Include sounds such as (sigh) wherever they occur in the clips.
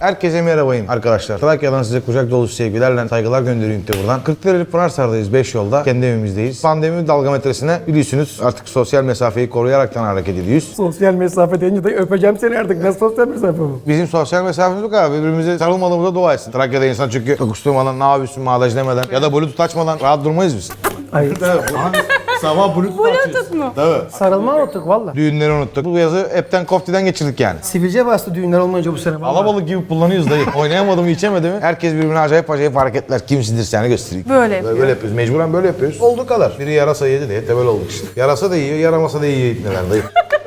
Herkese merhabayım arkadaşlar. Trakya'dan size kucak dolusu sevgilerle saygılar gönderiyorum de buradan. Kırklareli Pınarsar'dayız 5 yolda. Kendi evimizdeyiz. Pandemi dalgametresine biliyorsunuz artık sosyal mesafeyi koruyaraktan hareket ediyoruz. Sosyal mesafe deyince de öpeceğim seni artık. Nasıl sosyal mesafe bu? Bizim sosyal mesafemiz bu kadar. Birbirimize sarılmadığımıza dua etsin. Trakya'da insan çünkü kokuşturmadan, ne yapıyorsun, mağdaj demeden ya da bluetooth açmadan rahat durmayız biz. Ay Sabah bluetooth Bluetooth mu? Tabii. sarılma unuttuk valla. Düğünleri unuttuk. Bu yazı hepten koftiden geçirdik yani. Sivilce bastı düğünler olmayınca bu sene valla. Alabalık gibi kullanıyoruz dayı. (laughs) Oynayamadım mı içemedim mi? Herkes birbirine acayip acayip hareketler. Kimsindir seni göstereyim. Böyle yapıyor. Böyle, böyle yapıyoruz. Mecburen böyle yapıyoruz. Olduğu kadar. Biri yarasa yedi diye tebel olduk işte. Yarasa da yiyor, yaramasa da yiyor neler dayı. (laughs)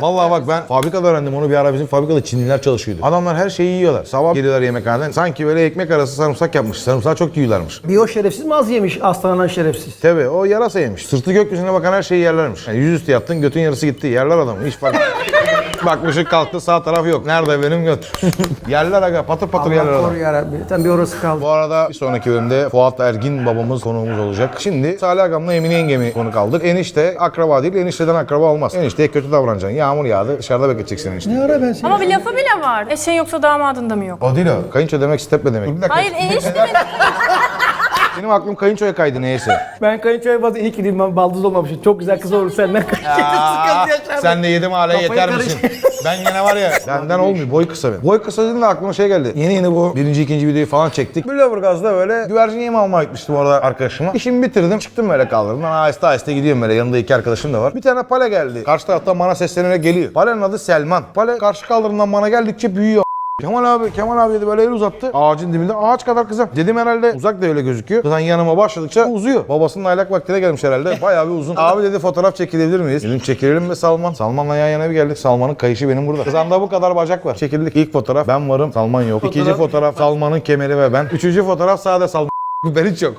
Vallahi bak ben fabrikada öğrendim onu bir ara bizim fabrikada Çinliler çalışıyordu. Adamlar her şeyi yiyorlar. Sabah geliyorlar yemekhaneden. Sanki böyle ekmek arası sarımsak yapmış. Sarımsağı çok yiyorlarmış. Bir o şerefsiz mi az yemiş aslanan şerefsiz. Tabii o yarasa yemiş. Sırtı gökyüzüne bakan her şeyi yerlermiş. Yani yüzüstü yattın götün yarısı gitti. Yerler adamı. Hiç fark (laughs) Bakmışın kalktı sağ taraf yok. Nerede benim göt? (laughs) yerler aga patır patır yerler Allah adam. koru yarabbi. Tam bir orası kaldı. Bu arada bir sonraki bölümde Fuat Ergin babamız konuğumuz olacak. Şimdi Salih Agam'la Emine yengemi konuk aldık. Enişte akraba değil, enişteden akraba olmaz. Enişteye kötü davranacaksın. Yağmur yağdı, dışarıda bekleteceksin enişte. Ne ara ben seni? Ama bir lafı bile var. Eşeğin yoksa damadın da mı yok? O değil o. Kayınço demek stepme demek. Bir dakika. Hayır enişte mi? (laughs) Benim aklım kayınçoya kaydı neyse. (laughs) Ben kayınçoya bazı iyi ki değilim ben baldız olmamışım. Çok güzel kız olur senden. (laughs) Aa, (laughs) sen de yedim hala yeter misin? ben gene var ya benden olmuyor boy kısa benim. Boy kısa dediğinde aklıma şey geldi. Yeni yeni bu birinci ikinci videoyu falan çektik. Lüleburgaz'da böyle güvercin yemi almaya gitmiştim orada arkadaşıma. İşimi bitirdim çıktım böyle kaldırımdan aheste aheste gidiyorum böyle yanında iki arkadaşım da var. Bir tane pale geldi. Karşı taraftan bana seslenerek geliyor. Palenin adı Selman. Pale karşı kaldırımdan bana geldikçe büyüyor. Kemal abi, Kemal abi dedi böyle el uzattı. Ağacın dibinde ağaç kadar kıza. Dedim herhalde uzak da öyle gözüküyor. Kızan yanıma başladıkça uzuyor. Babasının aylak vaktine gelmiş herhalde. Bayağı bir uzun. Abi dedi fotoğraf çekilebilir miyiz? Dedim çekilelim mi Salman? Salman'la yan yana bir geldik. Salman'ın kayışı benim burada. Kızanda bu kadar bacak var. Çekildik. İlk fotoğraf ben varım. Salman yok. İkinci fotoğraf Salman'ın kemeri ve ben. Üçüncü fotoğraf sade Salman. ben hiç yok.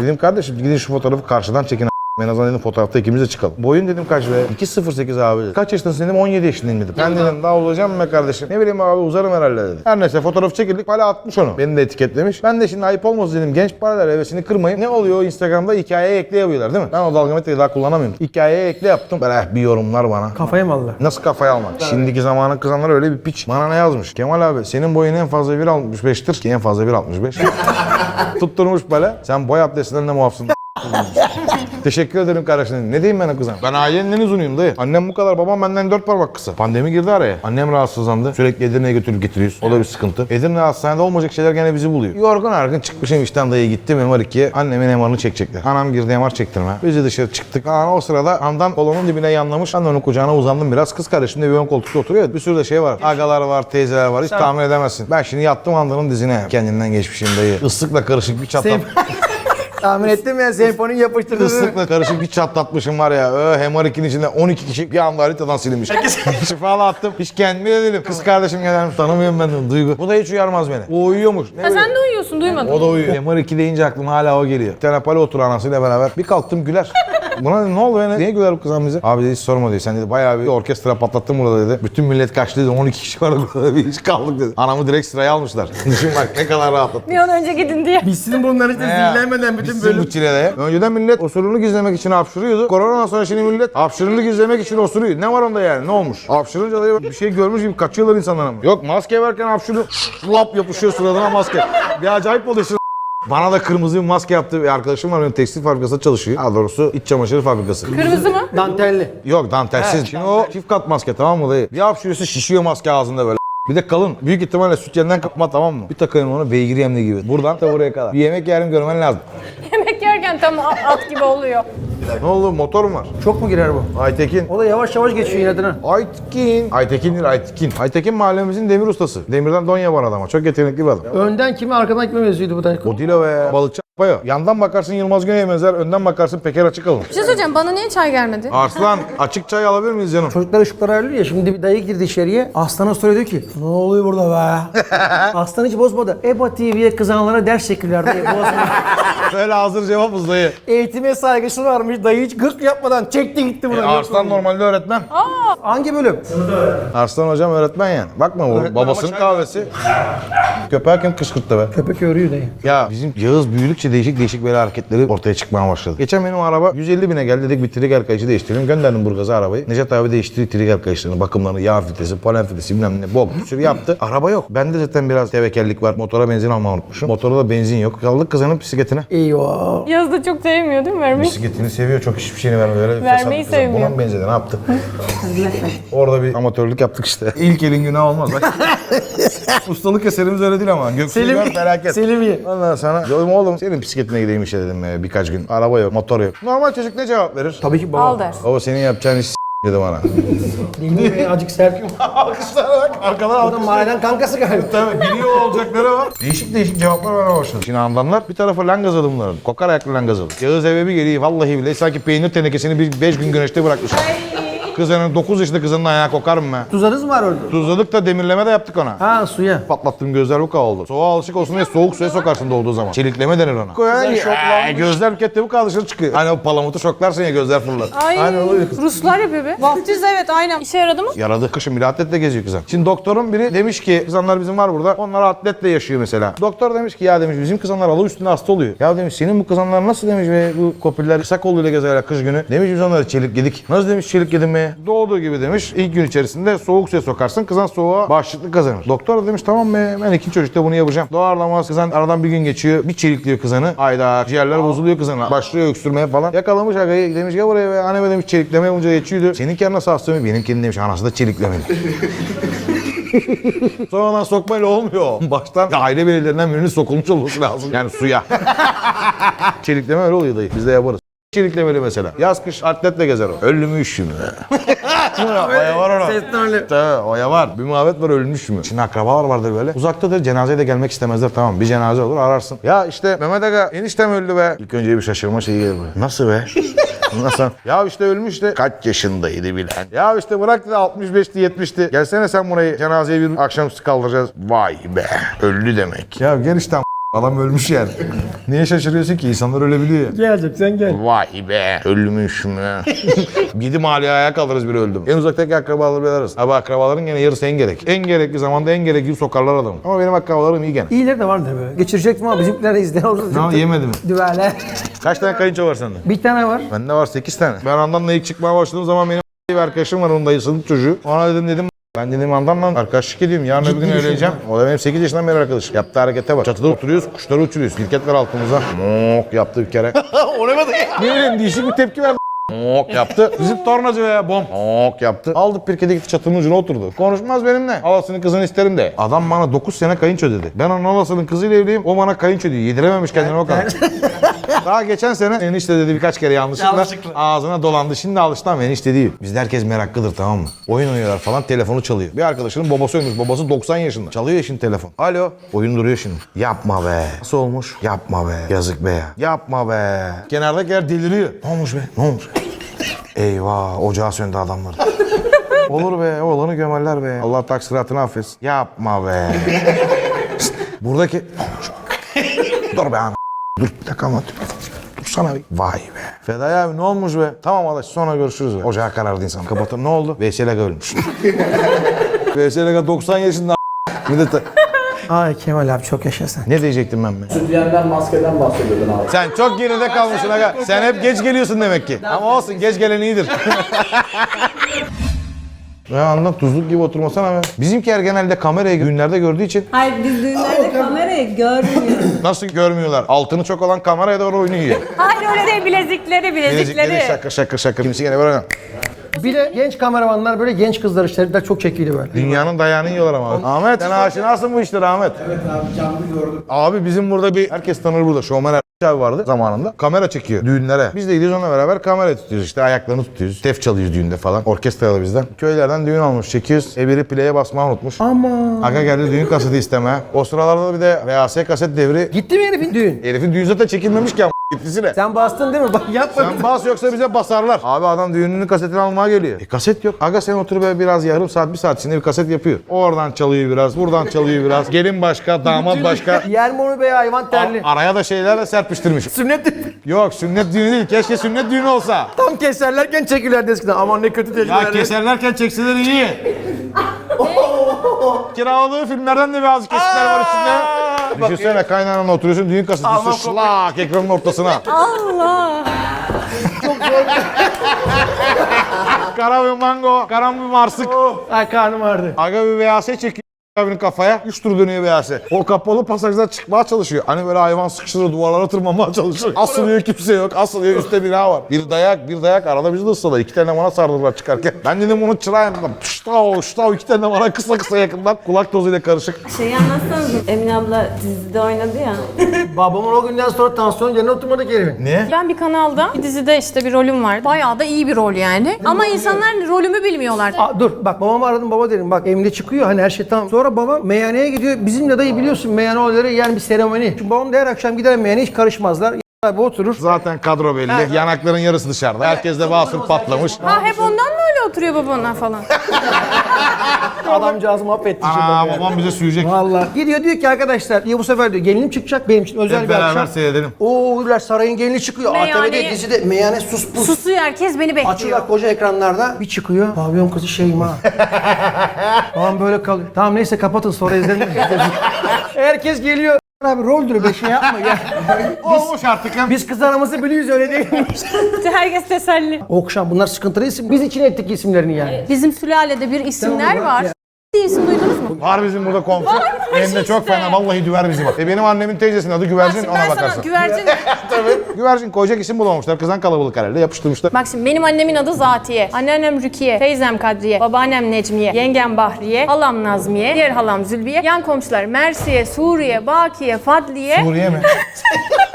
dedim kardeşim gidin şu fotoğrafı karşıdan çekin. En azından dedim fotoğrafta ikimiz de çıkalım. Boyun dedim kaç be? 2.08 abi dedi. Kaç yaşındasın dedim 17 yaşındayım dedim. Ben dedim daha olacağım be kardeşim? Ne bileyim abi uzarım herhalde dedi. Her neyse fotoğraf çekildik. Hala atmış onu. Beni de etiketlemiş. Ben de şimdi ayıp olmasın dedim. Genç paralar hevesini kırmayın. Ne oluyor Instagram'da hikayeye ekle yapıyorlar değil mi? Ben o dalgametreyi daha kullanamıyorum. Hikayeye ekle yaptım. Böyle bir yorumlar bana. Kafaya mı aldılar? Nasıl kafaya almak? Şimdiki zamanın kızanları öyle bir piç. Bana ne yazmış? Kemal abi senin boyun en fazla 1.65'tir. Ki en fazla 1.65. (laughs) Tutturmuş böyle. Sen boy abdestinden ne muafsın? (laughs) (laughs) Teşekkür ederim kardeşim. Ne diyeyim ben o kıza? Ben ailenin en uzunuyum dayı. Annem bu kadar, babam benden dört parmak kısa. Pandemi girdi araya. Annem rahatsızlandı. Sürekli Edirne'ye götürüp getiriyoruz. O da bir sıkıntı. Edirne hastanede olmayacak şeyler gene bizi buluyor. Yorgun argın çıkmışım işten dayı gittim MR2'ye. Annemin MR'ını çekecekler. Anam girdi MR çektirme. Biz de dışarı çıktık. Ana o sırada andan kolonun dibine yanlamış. Ben onun kucağına uzandım biraz. Kız kardeşim de bir ön koltukta oturuyor. Bir sürü de şey var. Agalar var, teyzeler var. Hiç tahmin edemezsin. Ben şimdi yattım andanın dizine. Kendinden geçmişim dayı. Islıkla karışık bir çatlat. (laughs) Tahmin ettim ya senfoni yapıştırdın. Islıkla karışık bir çatlatmışım var ya. Ö, MR2'nin içinde 12 kişi bir anda haritadan silinmiş. (laughs) Şifalı attım. Hiç kendime de değilim. Kız kardeşim gelmiş. Tanımıyorum ben onu. Duygu. Bu da hiç uyarmaz beni. O uyuyormuş. Ne Ha, sen de uyuyorsun duymadın. O da uyuyor. MR2 deyince aklıma hala o geliyor. Bir tane palo otur anasıyla beraber. Bir kalktım güler. Buna ne oldu be? Niye güler bu kızan bize? Abi dedi hiç sorma dedi. Sen dedi bayağı bir orkestra patlattın burada dedi. Bütün millet kaçtı dedi. 12 kişi var burada. Bir iş kaldık dedi. Anamı direkt sıraya almışlar. (laughs) Düşün bak ne kadar rahatlattı. Bir an önce gidin diye. Bitsin bunlar işte zillenmeden bütün Bitsin bu bölüm. çilede. Önceden millet osurunu gizlemek için hapşırıyordu. Koronadan sonra şimdi millet hapşırını gizlemek için osuruyor. Ne var onda yani? Ne olmuş? Hapşırınca da bir şey görmüş gibi kaçıyorlar insanlar ama. Yok maske verken hapşırıyor. Lap yapışıyor suratına maske. Bir acayip oluyor. Bana da kırmızı bir maske yaptı. Bir arkadaşım var benim tekstil fabrikasında çalışıyor. Daha doğrusu iç çamaşırı fabrikası. Kırmızı mı? Dantelli. Yok dantelsiz. Şimdi o çift kat maske tamam mı dayı? Bir hapşırıyorsa şişiyor maske ağzında böyle. Bir de kalın. Büyük ihtimalle süt yerinden kapma tamam mı? Bir takayım onu beygir yemli gibi. Buradan da buraya kadar. Bir yemek yerim görmen lazım. Yemek yerken tam at gibi oluyor. Ne oldu motor mu var? Çok mu girer bu? Aytekin. O da yavaş yavaş geçiyor inadına. Aytekin. Aytekin'dir Aytekin. Aytekin mahallemizin demir ustası. Demirden Donya var adama. Çok yetenekli bir adam. Önden kimi arkadan kime benziyordu bu da? O değil o be. Balıkçı a**payo. Yandan bakarsın Yılmaz Güney'e benzer. Önden bakarsın Peker açık alın. Bir şey söyleyeceğim bana niye çay gelmedi? Arslan (laughs) açık çay alabilir miyiz canım? Çocuklar ışıkları ayarlıyor ya şimdi bir dayı girdi içeriye. Aslan'a soruyor diyor ki ne oluyor burada be? (laughs) Aslan hiç bozmadı. EBA TV'ye kızanlara ders çekirlerdi. E, (laughs) Böyle hazır cevapız dayı. Eğitime saygısı varmış. Dayı hiç gık yapmadan çekti gitti E. Arslan normalde öğretmen. Hangi bölüm? Arslan hocam öğretmen yani. Bakma bu Öğretmen babasının kahvesi. Köpeğe kim kışkırttı be? Köpek örüyor dayı. Ya bizim Yağız büyüdükçe değişik değişik böyle hareketleri ortaya çıkmaya başladı. Geçen benim araba 150 bine geldi dedik bir trigger kayışı değiştirelim. Gönderdim Burgaz'a arabayı. Necat abi değiştirdi trigger kayışlarını, bakımlarını, yağ filtresi, polen filtresi bilmem ne bok bir sürü yaptı. Araba yok. Bende zaten biraz tevekellik var. Motora benzin almayı unutmuşum. Motorda da benzin yok. Kaldık kızının bisikletine. Eyvah. Yaz da çok sevmiyor değil mi vermeyi? Bisikletini seviyor çok hiçbir şeyini vermiyor. Öyle Vermeyi fesat bir sevmiyor. Buna mı benzedi ne yaptı? (laughs) Orada bir amatörlük yaptık işte. İlk elin günah olmaz. Bak. (laughs) Ustalık eserimiz öyle değil ama. Göksel Selim- gör felaket. Selimiye. Ondan sonra dedim oğlum senin bisikletine gideyim işte dedim e, birkaç gün. Araba yok, motor yok. Normal çocuk ne cevap verir? Tabii ki baba. Al der. Baba senin yapacağın iş dedi bana. Değil mi? be? Azıcık sert. Alkışlara bak arkadan O da mahalleden kankası galiba. Tabii biliyor olacakları var. Değişik değişik cevaplar vermeye başladı. Şimdi anlamlar bir tarafa langazalı bunların. Kokar ayaklı langazalı. Yağız eve bir geliyor vallahi bile sanki peynir tenekesini bir 5 gün güneşte bırakmış. Kızının 9 yaşında kızının ayağı kokar mı be? Tuzlarınız mı var orada? Tuzladık da demirleme de yaptık ona. Ha suya. Patlattığım gözler bu kadar oldu. Soğuğa alışık olsun diye soğuk suya sokarsın dolduğu zaman. Çelikleme denir ona. Koyar şoklanmış. Ee, gözler bukette bu kadar dışarı çıkıyor. Hani o palamutu şoklarsın ya gözler fırlar. Ay Hani oluyor. Ruslar yapıyor be. Vaftiz evet aynen. İşe yaradı mı? Yaradı. Kışın bile atletle geziyor kızan. Şimdi doktorun biri demiş ki kızanlar bizim var burada. Onlar atletle yaşıyor mesela. Doktor demiş ki ya demiş bizim kızanlar alı üstünde hasta oluyor. Ya demiş senin bu kızanlar nasıl demiş ve bu kopiller kısa kolluyla gezerler kış günü. Demiş biz onları çelik yedik. Nasıl demiş çelik yedim mi? Doğduğu gibi demiş. İlk gün içerisinde soğuk suya sokarsın. Kızan soğuğa bağışıklık kazanır. Doktor da demiş tamam be ben ikinci çocukta bunu yapacağım. Doğarlamaz kızan aradan bir gün geçiyor. Bir çelikliyor kızanı. Ayda ciğerler bozuluyor kızana. Başlıyor öksürmeye falan. Yakalamış agayı demiş ya buraya be. Anne demiş çelikleme olunca geçiyordu. Seninki nasıl hasta mı? Benimkinin demiş anası da çeliklemeli. (laughs) Sonradan sokmayla olmuyor. Baştan aile bireylerinden birinin sokulmuş olması lazım. Yani suya. (laughs) Çelikleme öyle oluyor dayı. Biz de yaparız. Çeliklemeli mesela. Yaz kış atletle gezer o. Öldü mü üşü (laughs) mü? oya var ona. Sesten öyle. Tabii oya var. Bir muhabbet var ölmüş mü? Şimdi akrabalar vardır böyle. Uzaktadır cenazeye de gelmek istemezler tamam. Bir cenaze olur ararsın. Ya işte Mehmet Aga eniştem öldü be. İlk önce bir şaşırma şeyi gelir böyle. Nasıl be? (laughs) Nasıl? Ya işte ölmüş de kaç yaşındaydı bilen. Ya işte bırak da 65'ti 70'ti. Gelsene sen burayı cenazeye bir akşamüstü kaldıracağız. Vay be öldü demek. Ya gel işte Adam ölmüş yani. (laughs) Niye şaşırıyorsun ki? İnsanlar ölebiliyor ya. Gelecek sen gel. Vay be ölmüş mü? (laughs) Gidi mahalleye ayağa kaldırırız biri öldüm. En uzaktaki akrabaları bile ararız. Ama akrabaların gene yarısı en gerek. En gerekli zamanda en gerekli sokarlar adamı. Ama benim akrabalarım iyi gene. İyileri de vardır böyle. Geçirecektim ama bizimkiler de izleyen orada. Ne yemedi mi? Düveler. Kaç tane kayınço var sende? Bir tane var. Bende var 8 tane. Ben Handan'la ilk çıkmaya başladığım zaman benim bir arkadaşım var onun dayısının çocuğu. Ona dedim dedim ben dedim Handan'la arkadaşlık ediyorum. Yarın öbür gün öleceğim. O da benim 8 yaşından beri arkadaşım. Yaptığı harekete bak. Çatıda oturuyoruz, kuşları uçuruyoruz. Şirket var altımıza. Mok yaptı bir kere. (laughs) o ne bileyim değişik bir tepki verdi. Mok yaptı. Bizim tornacı veya bom. Mok yaptı. Aldık pirkede gitti çatının ucuna oturdu. Konuşmaz benimle. Halasının kızını isterim de. Adam bana 9 sene kayınço dedi. Ben onun halasının kızıyla evliyim. O bana kayınço diyor. Yedirememiş kendine o kadar. (laughs) Daha geçen sene enişte dedi birkaç kere yanlışlıkla, Yanlışlıkla. ağzına dolandı. Şimdi alıştı ama enişte değil. Bizde herkes meraklıdır tamam mı? Oyun oynuyorlar falan telefonu çalıyor. Bir arkadaşının babası ölmüş. Babası 90 yaşında. Çalıyor ya şimdi telefon. Alo. Oyun duruyor şimdi. Yapma be. Nasıl olmuş? Yapma be. Yazık be ya. Yapma be. Kenardakiler deliriyor. Ne olmuş be? Ne olmuş? Eyvah ocağı söndü adamlar. (laughs) Olur be oğlanı gömerler be. Allah taksiratını affetsin. Yapma be. (laughs) Buradaki... Dur be ana. Dur bir dakika ama. Dursana bir. Vay be. Fedai abi ne olmuş be? Tamam arkadaş sonra görüşürüz be. Ocağı karardı insan. Kapatın ne oldu? Veysel Aga ölmüş. Veysel Aga 90 yaşında bir de ta- Ay Kemal abi çok yaşa sen. Ne diyecektim ben be? Sütyenden maskeden bahsediyordun abi. Sen çok geride kalmışsın aga. Sen hep geç geliyorsun demek ki. Ama olsun geç gelen iyidir. (laughs) Ya anlat tuzluk gibi oturmasana be. Bizimkiler genelde kamerayı düğünlerde gördüğü için Hayır biz düğünlerde kamerayı görmüyoruz. (clears throat) nasıl görmüyorlar? Altını çok olan kameraya doğru oynuyor. Hayır öyle değil bilezikleri bilezikleri. Bilezikleri şakır şakır şakır. Kimisi gene böyle. Bir de genç kameramanlar böyle genç kızlar işte çok çekiydi böyle. Dünyanın dayağını yiyorlar ama. Ahmet sen aşinasın bu işlere Ahmet. Evet abi canlı gördüm. Abi bizim burada bir herkes tanır burada. Şovmen abi vardı zamanında. Kamera çekiyor düğünlere. Biz de gidiyoruz onunla beraber kamera tutuyoruz işte ayaklarını tutuyoruz. Tef çalıyoruz düğünde falan. Orkestralı bizden. Köylerden düğün almış çekiyoruz. E biri play'e basmayı unutmuş. Ama. Aga geldi düğün kaseti isteme. O sıralarda da bir de VHS kaset devri. Gitti mi herifin düğün? Herifin düğün zaten çekilmemiş ki İkisine. Sen bastın değil mi? Bak yapma. Sen bas yoksa bize basarlar. Abi adam düğününün kasetini almaya geliyor. E kaset yok. Aga sen otur böyle biraz yarım saat bir saat içinde bir kaset yapıyor. Oradan çalıyor biraz, buradan çalıyor biraz. Gelin başka, damat başka. Yer moru be hayvan terli. A- araya da şeylerle serpiştirmiş. Sünnet Yok sünnet düğünü değil. Keşke sünnet düğünü olsa. tam keserlerken çekirlerdi eskiden. Aman ne kötü Ya tecrübeler. keserlerken çekseler iyi. Kiraladığı filmlerden de bazı kesitler var içinde. Düşünsene kaynananla oturuyorsun düğün Allah üstü şlak ekranın ortasına. Allah. Kara bir mango, karan bir marsık. Ay karnım ağrıdı. Aga bir VHS çekiyor abinin kafaya. Üç tur dönüyor VHS. O kapalı pasajdan çıkmaya çalışıyor. Hani böyle hayvan sıkıştırıyor duvarlara tırmanmaya çalışıyor. Asılıyor kimse yok. Asılıyor üstte bina var. Bir dayak bir dayak arada bizi de ısladı. İki tane bana sardılar çıkarken. Ben dedim bunu çırağım. Pıştav pıştav iki tane bana kısa kısa yakından kulak tozuyla karışık. Şeyi anlatsanız Emine abla dizide oynadı ya. (laughs) Babamın o günden sonra tansiyon yerine oturmadı kelime. Niye? Ben bir kanalda bir dizide işte bir rolüm var. Bayağı da iyi bir rol yani. Ama insanlar rolümü bilmiyorlar. Aa, dur bak babamı aradım baba dedim bak Emine çıkıyor hani her şey tamam. Sonra babam meyhaneye gidiyor. Bizim de dayı biliyorsun meyhane olayları yani bir seremoni. Çünkü babam da her akşam gider meyhaneye hiç karışmazlar. Abi oturur. Zaten kadro belli. Yanakların yarısı dışarıda. Herkes de basır patlamış. Ha hep ondan oturuyor babanlar falan? (laughs) Adamcağızı mahvetti şimdi Aa ya. babam bize sürecek. Vallahi. Gidiyor diyor ki arkadaşlar diyor bu sefer diyor gelinim çıkacak benim için özel Hep bir beraber akşam. seyredelim. Oo diyorlar sarayın gelini çıkıyor. Meyhaneye- ATV'de dizide meyhane sus pus. Susuyor herkes beni bekliyor. Açıyorlar koca ekranlarda. Bir çıkıyor. Pavyon kızı Şeyma. (laughs) tamam böyle kalıyor. Tamam neyse kapatın sonra izlerim. (laughs) Herkes geliyor. Abi roldür be şey yapma ya. (laughs) Olmuş artık. Biz kız aramızı biliyoruz öyle değil mi? (laughs) Herkes teselli. Okşan bunlar sıkıntılı isim. Biz için ettik isimlerini yani. Bizim sülalede bir isimler Tamam, var. İsim duydunuz mu? Var bizim burada komşu. Hem de çok işte. fena. Vallahi düver bizi bak. E benim annemin teyzesinin adı Bak Güvercin şimdi ona ben sana bakarsın. güvercin... (laughs) Güvercin koyacak isim bulamamışlar. Kızan kalabalık herhalde yapıştırmışlar. Bak şimdi benim annemin adı Zatiye, anneannem Rukiye, teyzem Kadriye, babaannem Necmiye, yengem Bahriye, halam Nazmiye, diğer halam Zülbiye, yan komşular Mersiye, Suriye, Bakiye, Fadliye. Suriye mi? (laughs)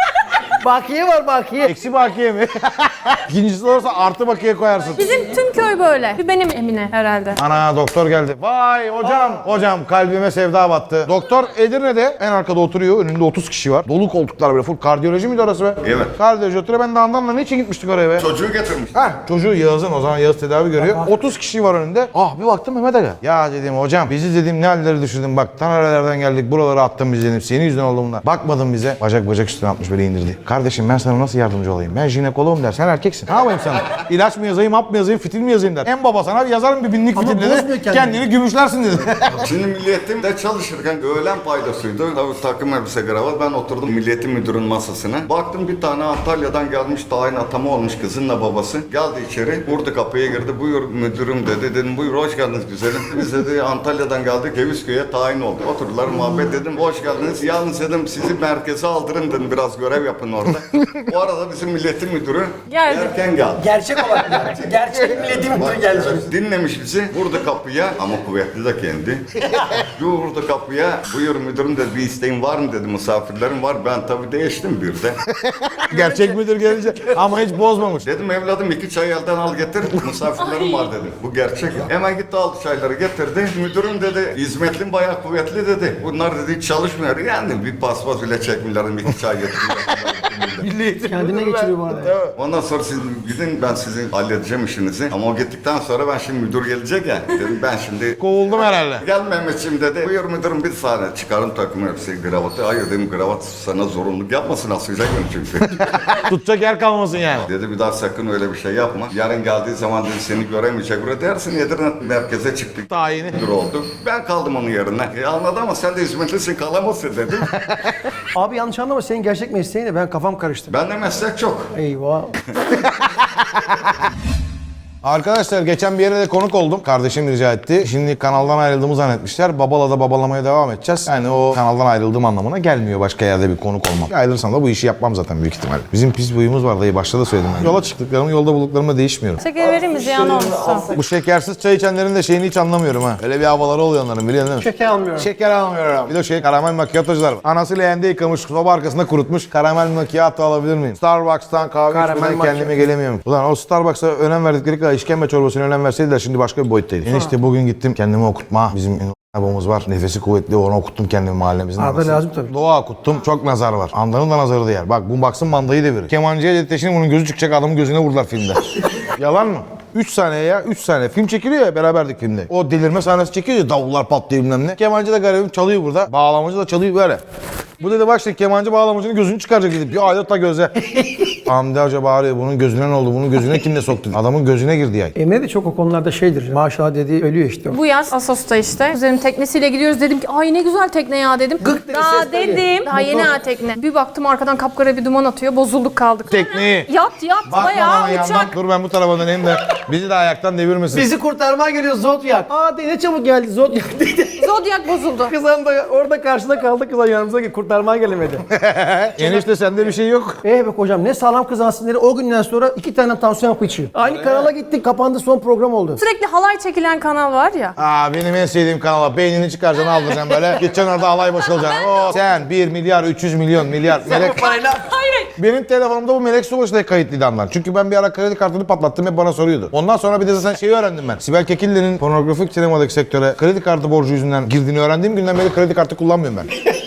Bakiye var bakiye. Eksi bakiye mi? (laughs) İkincisi olursa artı bakiye koyarsın. Bizim tüm köy böyle. Bir benim Emine herhalde. Ana doktor geldi. Vay hocam. Hocam kalbime sevda battı. Doktor Edirne'de en arkada oturuyor. Önünde 30 kişi var. Dolu koltuklar böyle full. Kardiyoloji miydi orası be? Evet. Kardiyoloji oturuyor. Ben de Handan'la niçin gitmiştik oraya be? Çocuğu getirmiş. Heh, çocuğu Yağız'ın o zaman Yağız tedavi görüyor. 30 kişi var önünde. Ah bir baktım Mehmet Aga. Ya dedim hocam bizi dedim ne halleri düşürdün bak nerelerden geldik buralara attın bizi dedim. Senin yüzünden oldu bunlar. Bakmadın bize. Bacak bacak üstüne atmış böyle indirdi. Kardeşim ben sana nasıl yardımcı olayım? Ben jinekoloğum der. Sen erkeksin. Ne yapayım sana? İlaç mı yazayım, hap mı yazayım, fitil mi yazayım der. En baba sana yazarım bir binlik fitil bozmuyor dedi. kendini. Kendini gümüşlersin dedi. (laughs) Şimdi milliyetimde çalışırken öğlen paydasıydı. Tabii takım elbise kravat. Ben oturdum milliyetin müdürün masasına. Baktım bir tane Antalya'dan gelmiş tayin atama olmuş kızınla babası. Geldi içeri. Vurdu kapıya girdi. Buyur müdürüm dedi. Dedim buyur hoş geldiniz güzelim. (laughs) Biz dedi Antalya'dan geldik. Evisköy'e tayin oldu. Oturdular muhabbet dedim. Hoş geldiniz. Yalnız dedim sizi merkeze aldırın dedim. Biraz görev yapın orada. (laughs) o arada bizim milletin müdürü Geldi. erken geldi. Gerçek olan. (laughs) Gerçek milletin müdürü geldi. Dinlemiş bizi. Vurdu kapıya ama kuvvetli de kendi. (laughs) Vurdu kapıya. Buyur müdürüm dedi bir isteğin var mı dedi. Misafirlerim var. Ben tabii değiştim bir de. Gerçek müdür gelince ama hiç bozmamış. Dedim evladım iki çay elden al getir. Misafirlerim var dedim. Bu gerçek ya. Hemen gitti aldı çayları getirdi. Müdürüm dedi hizmetlim bayağı kuvvetli dedi. Bunlar dedi hiç çalışmıyor. Yani bir paspas bile çekmiyorlar. iki çay getiriyor. Kendine geçiriyor bu arada. Ondan sonra siz gidin ben sizin halledeceğim işinizi. Ama o gittikten sonra ben şimdi müdür gelecek ya. (laughs) Dedim ben şimdi Kovuldum herhalde. Gel Mehmetciğim dedi. Buyur müdürüm bir saniye çıkarın takım elbiseyi kravatı. Hayır dedim kravat sana zorunluluk yapmasın asacak beni çünkü. (laughs) Tutacak yer kalmasın yani. dedi bir daha sakın öyle bir şey yapma. Yarın geldiği zaman dedi seni göremeyecek. Buraya dersin Edirne merkeze çıktık. Tayini. Müdür oldu. Ben kaldım onun yerine. E anladı ama sen de hizmetlisin kalamazsın dedim. (laughs) Abi yanlış anlama senin gerçek mesleğin de ben kafam karıştı. ben de meslek çok. Eyvah. (laughs) Arkadaşlar geçen bir yere de konuk oldum. Kardeşim rica etti. Şimdi kanaldan ayrıldığımı zannetmişler. Babala da babalamaya devam edeceğiz. Yani o kanaldan ayrıldığım anlamına gelmiyor başka yerde bir konuk olmam. Ayrılırsam da bu işi yapmam zaten büyük ihtimalle. Bizim pis huyumuz var dayı başta da söyledim ben. Yola çıktıklarımı yolda bulduklarımda değişmiyorum. Şeker verir mi ziyan olmuşsa? Bu şekersiz çay içenlerin de şeyini hiç anlamıyorum ha. Öyle bir havaları oluyor onların biliyorsun değil mi? Şeker almıyorum. Şeker almıyorum. Bir de şey karamel macchiatocular var. Anası leğende yıkamış, soba arkasında kurutmuş. Karamel macchiato alabilir miyim? Starbucks'tan kahve Karamel içmeden kendime gelemiyorum. Ulan o Starbucks'a önem verdikleri kadar işkembe çorbasına önem verseydiler şimdi başka bir boyuttaydı. Enişte bugün gittim kendimi okutma. Bizim Abamız var. Nefesi kuvvetli. Onu okuttum kendimi mahallemizin. Arada arasında. lazım tabii. Doğa okuttum. Çok nazar var. Andanın da nazarı değer. Bak bu baksın mandayı devirir. Kemancıya detleşini bunun gözü çıkacak adamın gözüne vurdular filmde. (laughs) Yalan mı? 3 saniye ya 3 saniye. Film çekiliyor ya beraberdik filmde. O delirme sahnesi çekiyor ya davullar patlıyor bilmem ne. Kemancı da garibim çalıyor burada. Bağlamacı da çalıyor böyle. Bu dedi başta kemancı bağlamacının gözünü çıkaracak dedi. Bir aylata göze. (laughs) Hamdi Hoca bağırıyor bunun gözüne ne oldu? Bunun gözüne kim ne soktu? Adamın gözüne girdi yay. Emre de çok o konularda şeydir. Maşallah dediği ölüyor işte. Bu yaz Asos'ta işte. Kuzenim teknesiyle gidiyoruz. Dedim ki ay ne güzel tekne ya dedim. Gık dedi, Daha ses geliyor. dedim. Daha yeni ha tekne. Bir baktım arkadan kapkara bir duman atıyor. Bozulduk kaldık. Tekneyi. Yat yat Bakma bana bayağı yandan. uçak. Dur ben bu tarafa döneyim de bizi de ayaktan devirmesin. Bizi kurtarmaya geliyor Zodyak. Aa de ne çabuk geldi Zodyak dedi. Zodyak bozuldu. Kızan da orada karşıda kaldı kızan yanımıza ki kurtarmaya gelemedi. (laughs) Enişte sende bir şey yok. Eh be kocam ne sağlam kızansın dedi. O günden sonra iki tane tansiyon hapı içiyor. Aynı kanala gittik kapandı son program oldu. Sürekli halay çekilen kanal var ya. Aa benim en sevdiğim kanala beynini çıkaracaksın aldıracaksın böyle. (laughs) Gideceksin orada alay başı olacaksın. Oo, sen 1 milyar 300 milyon milyar melek. Benim telefonumda bu Melek Subaşı da kayıtlıydı anlar. Çünkü ben bir ara kredi kartını patlattım hep bana soruyordu. Ondan sonra bir de zaten şeyi öğrendim ben. Sibel Kekilli'nin pornografik sinemadaki sektöre kredi kartı borcu yüzünden girdiğini öğrendiğim günden beri kredi kartı kullanmıyorum ben. (laughs)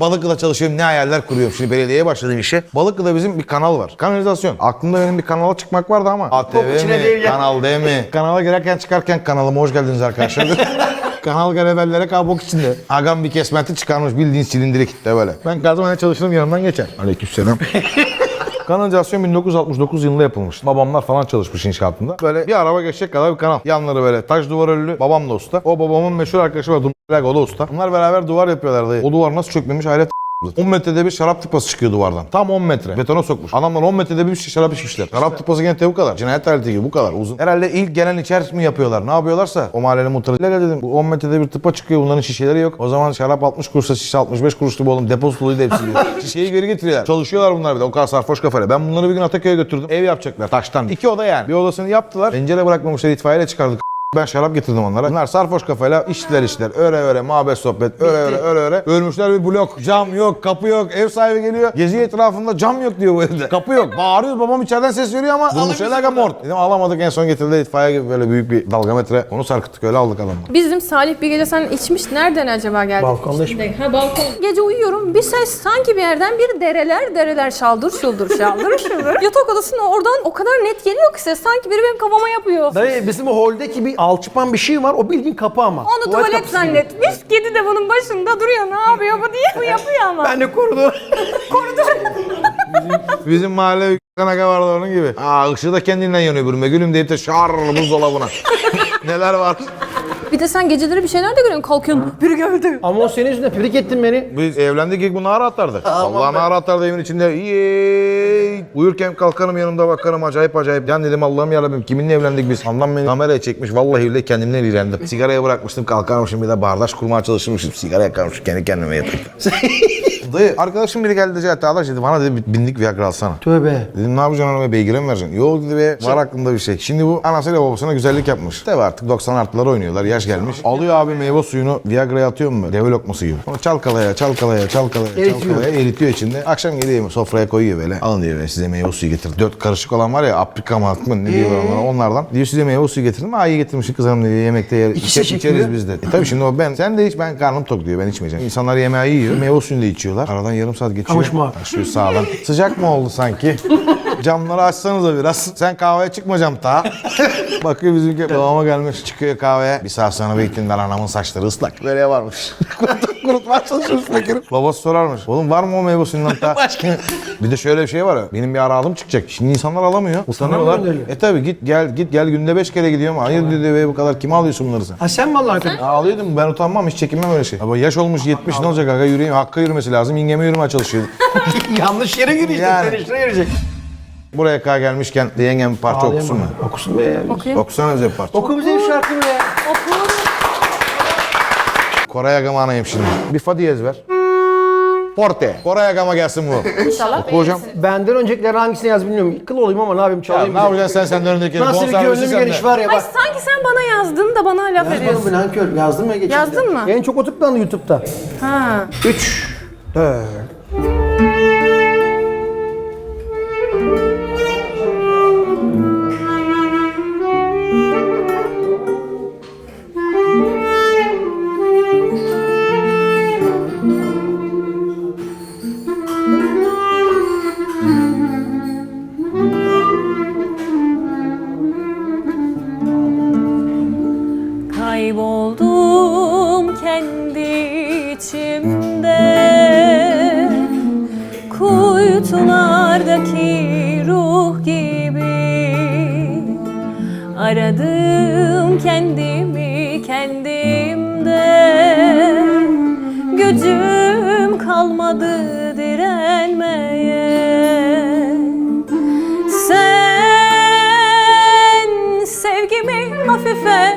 Balıklı'da çalışıyorum ne hayaller kuruyorum. Şimdi belediyeye başladığım işe. Balıklı'da bizim bir kanal var. Kanalizasyon. Aklımda benim bir kanala çıkmak vardı ama. ATV mi? Kanal D mi? (laughs) Kanala girerken çıkarken kanalıma hoş geldiniz arkadaşlar. (laughs) Kanal garibellere kabuk içinde. Agam bir kesmenti çıkarmış bildiğin silindirik kitle böyle. Ben gazmaya çalışırım yanından geçer. Aleykümselam. (laughs) Kanalizasyon 1969 yılında yapılmış. Babamlar falan çalışmış inşaatında. Böyle bir araba geçecek kadar bir kanal. Yanları böyle taş duvar önlü. Babam da usta. O babamın meşhur arkadaşı var. Dumlak usta. Bunlar beraber duvar yapıyorlardı. O duvar nasıl çökmemiş hayret 10 metrede bir şarap tıpası çıkıyor duvardan. Tam 10 metre. Betona sokmuş. Adamlar 10 metrede bir şişe şarap içmişler. Şarap tıpası gene bu kadar. Cinayet aleti gibi bu kadar uzun. Herhalde ilk gelen içer mi yapıyorlar? Ne yapıyorlarsa o mahallenin muhtarı. Gel dedim bu 10 metrede bir tıpa çıkıyor bunların şişeleri yok. O zaman şarap 60 kuruşa şişe 65 kuruştu bu oğlum. Depozitoluydu hepsi diyor. (laughs) Şişeyi geri getiriyorlar. Çalışıyorlar bunlar bir de o kadar sarhoş kafayla. Ben bunları bir gün Ataköy'e götürdüm. Ev yapacaklar taştan. İki oda yani. Bir odasını yaptılar. Pencere bırakmamışlar itfaiyeyle çıkardık. Ben şarap getirdim onlara. Bunlar sarhoş kafayla içtiler içtiler. Öre öre muhabbet sohbet. Öre öre öre öre. Ölmüşler bir blok. Cam yok, kapı yok. Ev sahibi geliyor. Geziyor etrafında cam yok diyor bu evde. Kapı yok. Bağırıyoruz babam içeriden ses veriyor ama durmuş el mort. Dedim alamadık en son getirdi itfaiye gibi böyle büyük bir dalgametre. Onu sarkıttık öyle aldık adamı. Bizim Salih bir gece sen içmiş. Nereden acaba geldi? Balkonda içmiş. Ha balkon. Gece uyuyorum. Bir ses sanki bir yerden bir dereler dereler şaldır şuldur şaldır şuldur. (laughs) Yatak odasına oradan o kadar net geliyor ki ses. Sanki biri benim kafama yapıyor. Dayı bizim o holdeki bir alçıpan bir şey var. O bildiğin kapı ama. Onu tuvalet, kapısı gibi. zannetmiş. Kedi de bunun başında duruyor. Ne yapıyor bu diye bu yapıyor ama. Ben de koridor. (laughs) Bizim mahalle kanaka vardı onun gibi. Aa ışığı da kendinden yanıyor bölüme. Gülüm deyip de şar buzdolabına. (laughs) Neler var? Bir de sen geceleri bir şeyler de görüyorsun. Kalkıyorsun. Biri geldi. ama o senin yüzünden tebrik ettin beni. Biz evlendik ilk bu nara atlardı. Allah nara atlardı evin içinde. Yeeey. Uyurken kalkarım yanımda bakarım acayip acayip. Yani dedim Allah'ım yarabbim kiminle evlendik biz? Anlam beni kameraya çekmiş. Vallahi bile kendimden iğrendim. Sigaraya bırakmıştım kalkarmışım bir de bardaş kurmaya çalışmışım. Sigara yakarmışım kendi kendime yatakta. (laughs) Dayı arkadaşım biri geldi dedi arkadaş dedi bana dedi bindik Viagra alsana. Tövbe. Dedim ne yapacaksın arabaya beygire mi vereceksin? Yok dedi be var aklında bir şey. Şimdi bu anasıyla babasına güzellik yapmış. Tabi artık 90 artıları oynuyorlar yaş gelmiş. Alıyor abi meyve suyunu Viagra'ya atıyor mu? Deve lokması gibi. Onu çalkalaya çalkalaya çalkalaya Eritiyor. çalkalaya eritiyor içinde. Akşam geliyor sofraya koyuyor böyle. Alın diyor "ben size meyve suyu getir. Dört karışık olan var ya aprika mı mı ne diyorlar onlara onlardan. Diyor size meyve suyu getirdim. Aa iyi getirmişsin kızım diyor yemekte yer. İkisi içeriz biz de. E tabii şimdi o ben sen de iç ben karnım tok diyor ben içmeyeceğim. İnsanlar yemeği yiyor. Meyve suyunu da içiyorlar. Aradan yarım saat geçiyor. Kavuşma. Başlıyor sağdan. Sıcak mı oldu sanki? (laughs) Camları açsanıza biraz. Sen kahveye çıkma cam ta. (laughs) Bakıyor bizimki babama gelmiş. Çıkıyor kahveye. Bir saat sonra bekleyin anamın saçları ıslak. Böyle varmış. (laughs) Kurut- Kurutmaya çalışıyoruz Bekir'im. Babası sorarmış. Oğlum var mı o meyve suyundan ta? (laughs) bir de şöyle bir şey var ya. Benim bir ara alım çıkacak. Şimdi insanlar alamıyor. Utanıyorlar. E tabi git gel git gel günde beş kere gidiyorum. Hayır dedi be bu kadar. Kime alıyorsun bunları sen? Ha sen mi Allah'ın kadın? Ya alıyordum ben utanmam hiç çekinmem öyle şey. Ama yaş olmuş 70 ne olacak aga yürüyeyim. Hakkı yürümesi lazım. İngeme yürümeye çalışıyor. Yanlış yere işte. Yani. Sen işine girecek. Buraya kadar gelmişken de yengem bir parça okusun mu? Okusun be. Okuyayım. Okusana bize bir parça. Oku bize bir şarkı be. Koray Agama anayım şimdi. Bir fa diyez ver. Porte. Koray Agama gelsin bu. İnşallah Oku hocam. Benden öncekiler hangisini yaz bilmiyorum. Kıl olayım ama ne yapayım Ya, çalayım. ne yapacaksın sen senden öndeki Nasıl bir gönlüm geniş var ya Ay bak. sanki sen bana yazdın da bana laf Yazmadım ediyorsun. ben nankör. Yazdım ya geçen Yazdın mı? En çok o tıklandı YouTube'da. Ha. 3 4 fair.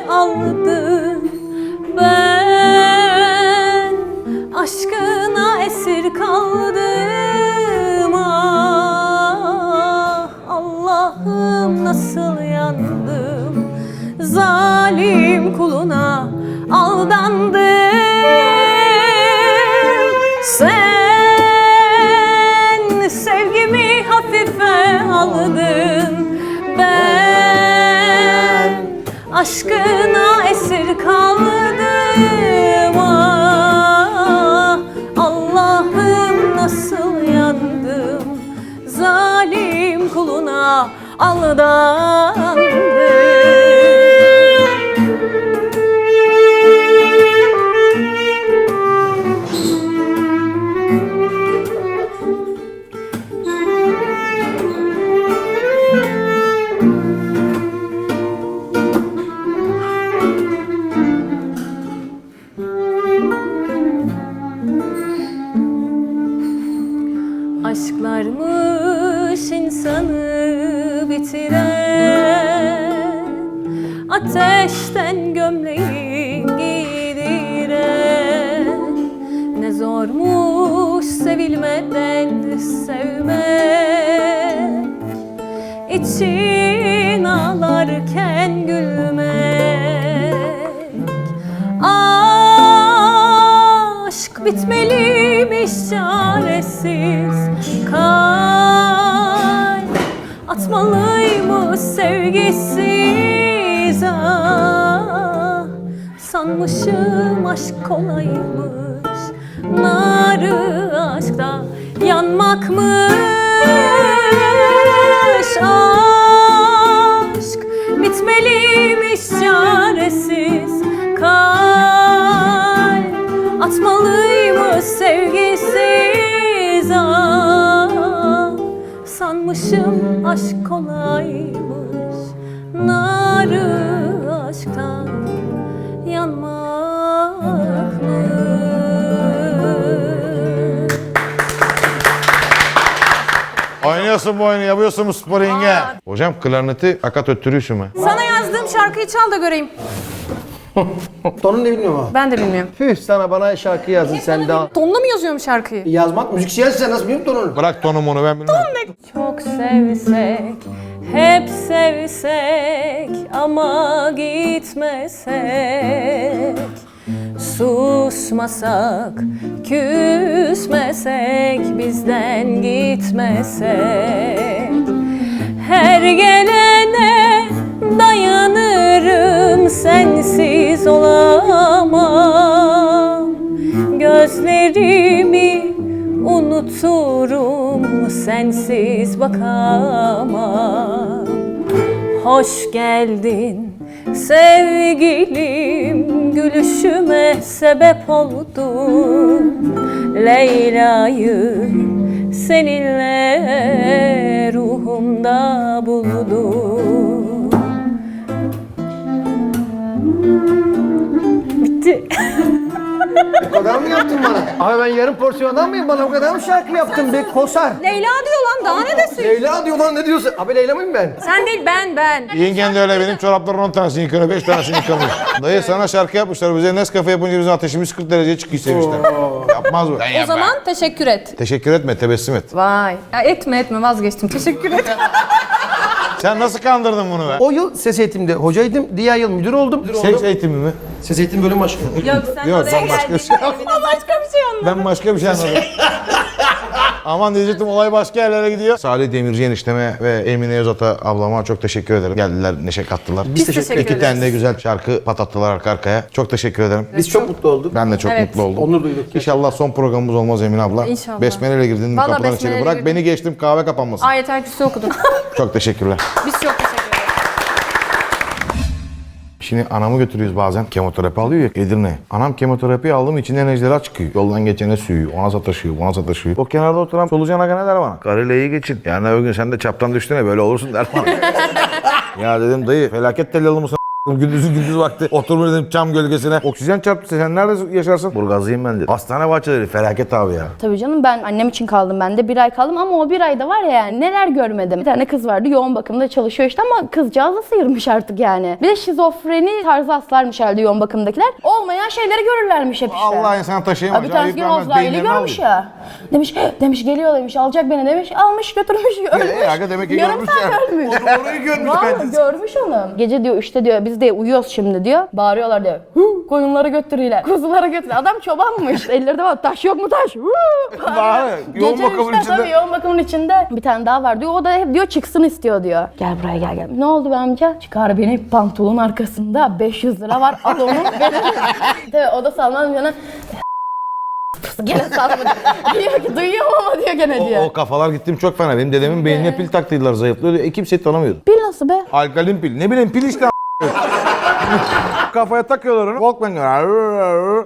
Aşkına esir kaldım. Ah Allah'ım nasıl yandım. Zalim kuluna aldandım Ateşten gömleği giydiren Ne zormuş sevilmeden sevmek İçin ağlarken gülmek. Aşk bitmeliymiş çaresiz Kalp. Atmalıymış sevgisiz Ah sanmışım aşk kolaymış. Narı aşkta yanmakmış. Aşk bitmeliymiş çaresiz Kalp. Atmalıymış sevgisiz Ah sanmışım aşk kolaymış Oynuyorsun bu oyunu, yapıyorsun bu spor yenge. Hocam klarneti akat öttürüyorsun mu? Sana yazdığım şarkıyı çal da göreyim. (laughs) Tonunu ne bilmiyorum ha. Ben de bilmiyorum. Püh sana bana şarkı yazdın sen daha. Tonla mı yazıyorum şarkıyı? Yazmak müzisyensin sen nasıl biliyorsun tonunu? Bırak tonumu onu ben bilmem. Çok sevsek, hep sevsek ama gitmesek Susmasak, küsmesek, bizden gitmesek. Her gelene dayanırım, sensiz olamam. Gözlerimi unuturum sensiz bakamam. Hoş geldin sevgilim gülüşüme sebep oldun. Leyla'yı seninle ruhumda buldum O kadar mı yaptın bana? Abi ben yarım porsiyondan mıyım? Bana o kadar mı şarkı yaptın be kosar? Leyla diyor lan daha ne desin? Leyla diyor lan ne diyorsun? Abi Leyla mıyım ben? Sen değil ben ben. Yengen de öyle benim çorapların 10 tanesini yıkanıyor, 5 tanesini yıkamış. (laughs) Dayı sana şarkı yapmışlar bize Nescafe yapınca bizim ateşimiz 40 dereceye çıkıyor istemişler. Yapmaz mı? O zaman teşekkür et. Teşekkür etme, tebessüm et. Vay. Ya etme etme vazgeçtim. Teşekkür et. (laughs) Sen nasıl kandırdın bunu be? O yıl ses eğitimde hocaydım. Diğer yıl müdür oldum. Müdür Seks eğitimi mi? Ses eğitim bölüm başkanı. Yok sen Yok, oraya ben başka bir geldin. şey evine (laughs) başka bir şey anladın. Ben başka bir şey anladım. (laughs) Aman diyecektim olay başka yerlere gidiyor. Salih Demirci enişteme ve Emine Özat'a ablama çok teşekkür ederim. Geldiler neşe kattılar. Biz teşekkür teşekkür İki tane de güzel şarkı patlattılar arka arkaya. Çok teşekkür ederim. Biz çok mutlu olduk. Ben de çok Evet. mutlu oldum. Onur duyduk. İnşallah son programımız olmaz Emine abla. İnşallah. Besmeleyle girdin mi Vallahi kapıdan içeri. besmeleyle Bırak girdim. beni geçtim kahve kapanmasın. Ayetel Kürsü okudum. Çok teşekkürler. Biz çok teşekkür ederiz. Şimdi anamı götürüyoruz bazen. Kemoterapi alıyor ya Edirne. Anam kemoterapi aldım içinden ejderha çıkıyor. Yoldan geçene suyuyor. Ona sataşıyor, ona sataşıyor. O kenarda oturan solucan aga ne der bana? Karıyla iyi geçin. Yani o gün sen de çaptan düştüğüne böyle olursun der bana. (laughs) ya dedim dayı felaket tellalı mısın? Gündüzün gündüz vakti oturmuş dedim çam gölgesine. Oksijen çarptı sen nerede yaşarsın? Burgazlıyım ben dedim. Hastane bahçeleri felaket abi ya. Tabii canım ben annem için kaldım ben de bir ay kaldım ama o bir ayda var ya yani neler görmedim. Bir tane kız vardı yoğun bakımda çalışıyor işte ama kızcağız da sıyırmış artık yani. Bir de şizofreni tarzı hastalarmış herhalde yoğun bakımdakiler. Olmayan şeyleri görürlermiş hep işte. Allah insan taşıyamaz. Abi bir tanesi gün beyinlerini görmüş ya. Demiş demiş geliyor demiş alacak beni demiş. Almış götürmüş ölmüş. E, aga demek ki Yarım görmüş saat ölmüş. Orayı görmüş Vallahi görmüş onu. Gece diyor işte diyor biz de uyuyoruz şimdi diyor. Bağırıyorlar diyor. Hı, koyunları götürüyorlar. Kuzuları götürüyorlar. Adam çobanmış. (laughs) Elleri de var. Taş yok mu taş? Bağırıyor. Yoğun bakımın içinde. Tabii yoğun bakımın içinde. Bir tane daha var diyor. O da hep diyor çıksın istiyor diyor. Gel buraya gel gel. Ne oldu be amca? Çıkar beni pantolonun arkasında 500 lira var. Al onu. (laughs) Tabii o da Salman amcana (laughs) gene salmadı. diyor ki duyuyorum ama diyor gene diyor. O, o kafalar gittim çok fena. Benim dedemin beynine pil taktıydılar zayıflıyordu. E kimseyi tanımıyordu. Bil nasıl be? Alkalin pil. Ne bileyim pil işte Kafaya takıyorlar onu. Walkman.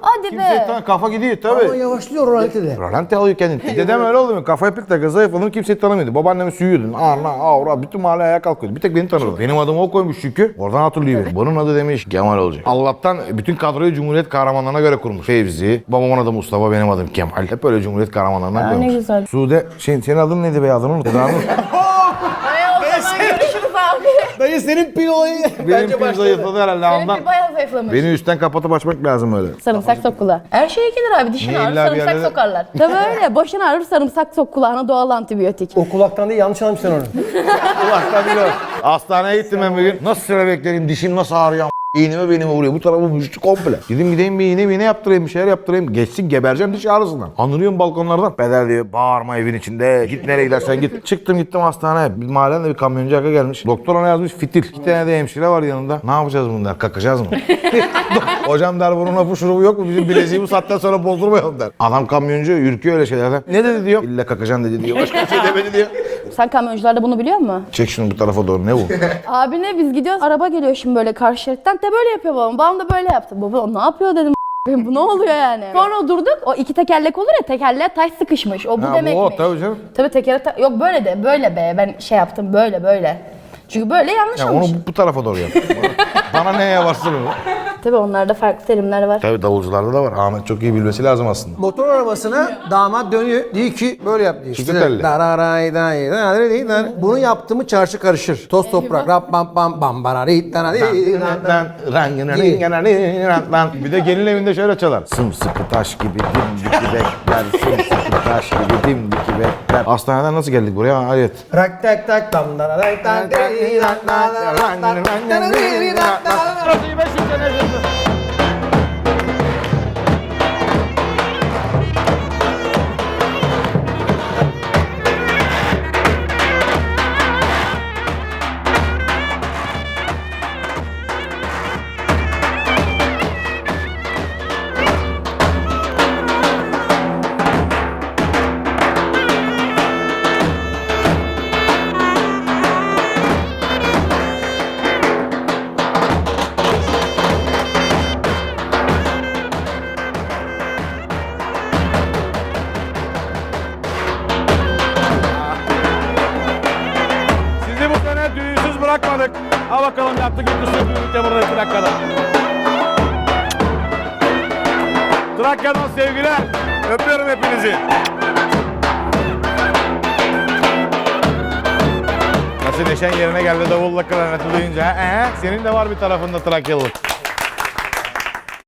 Hadi Kimseyi be. tan- kafa gidiyor Ama tabii. yavaşlıyor ralantide. Ralante alıyor kendini. Dedem öyle oldu mu? Kafaya pil takıyor zayıfladım kimseyi tanımıyordu. Babaannemi süyüyordu. Ana avra bütün mahalle ayağa kalkıyordu. Bir tek beni tanırdı. Benim adımı o koymuş çünkü. Oradan hatırlıyor beni. Bunun adı demiş Kemal olacak. Allah'tan bütün kadroyu Cumhuriyet kahramanlarına göre kurmuş. Fevzi, babamın adı Mustafa, benim adım Kemal. Hep öyle Cumhuriyet kahramanlarından Aa, ne koymuş. güzel. Sude, şey, senin adın neydi be adını unuttum. (laughs) Dayı senin pil olayı. Benim pil zayıfladı herhalde Senin ondan. bir bayağı zayıflamış. Beni üstten kapatıp açmak lazım öyle. Sarımsak sok kulağa. Her şey ikidir abi. Dişin Ne ağrır illa bir sarımsak yerlere- sokarlar. (laughs) Tabii öyle. Başın ağrır sarımsak sok kulağına doğal antibiyotik. O kulaktan değil yanlış anlamışsın onu. (laughs) Hastaneye gittim ben bir gün. Nasıl sıra bekleyeyim? Dişim nasıl ağrıyor? İğneme beynime vuruyor. Bu tarafım vücudu komple. Dedim gideyim bir iğne bir iğne yaptırayım bir şeyler yaptırayım. Geçsin gebereceğim diş ağrısından. Anırıyorum balkonlardan. Peder diyor bağırma evin içinde. Git nereye gidersen git. (laughs) Çıktım gittim hastaneye. Bir mahalleden de bir kamyoncu aga gelmiş. Doktor ona yazmış fitil. İki tane de hemşire var yanında. Ne yapacağız bunlar? Kakacağız mı? (laughs) Hocam der bunun hapı şurubu yok mu? Bizim bileziği bu saatten sonra bozdurmayalım der. Adam kamyoncu ürküyor öyle şeylerden. Ne dedi diyor. İlla kakacaksın dedi diyor. Başka bir şey demedi diyor. (laughs) Sen kamyoncularda bunu biliyor musun? Çek şunu bu tarafa doğru. Ne bu? (laughs) Abi ne biz gidiyoruz araba geliyor şimdi böyle karşı şeritten de böyle yapıyor babam. Babam da böyle yaptı. Baba o ne yapıyor dedim. bu ne oluyor yani? Sonra durduk. O iki tekerlek olur ya tekerleğe taş sıkışmış. O bu Ha, demekmiş. bu o tabii canım. Tabii tekere ta- yok böyle de böyle be ben şey yaptım böyle böyle. Çünkü böyle yanlış Ya olmuş. onu bu, bu tarafa doğru yap. Bana neye varsın onu? Tabii onlarda farklı terimler var. Tabii davulcularda da var. Ahmet çok iyi bilmesi lazım aslında. Motor arabasına damat dönüyor. Diyor ki böyle yap diyor. Çıkı telli. dararay day. Bunu yaptı mı çarşı karışır. Toz toprak. Rap bam bam bam barari, daray, Bir de gelin evinde şöyle çalar. Sımsıkı taş gibi dimdiki bekler. Sımsıkı taş gibi dimdiki bekler. Hastaneden nasıl geldik buraya? Hayret. Rak tak tak dam tak day, rak tak tak tak tak dararay, rak tak. Sizi bu senin de var bir tarafında Trakyalı.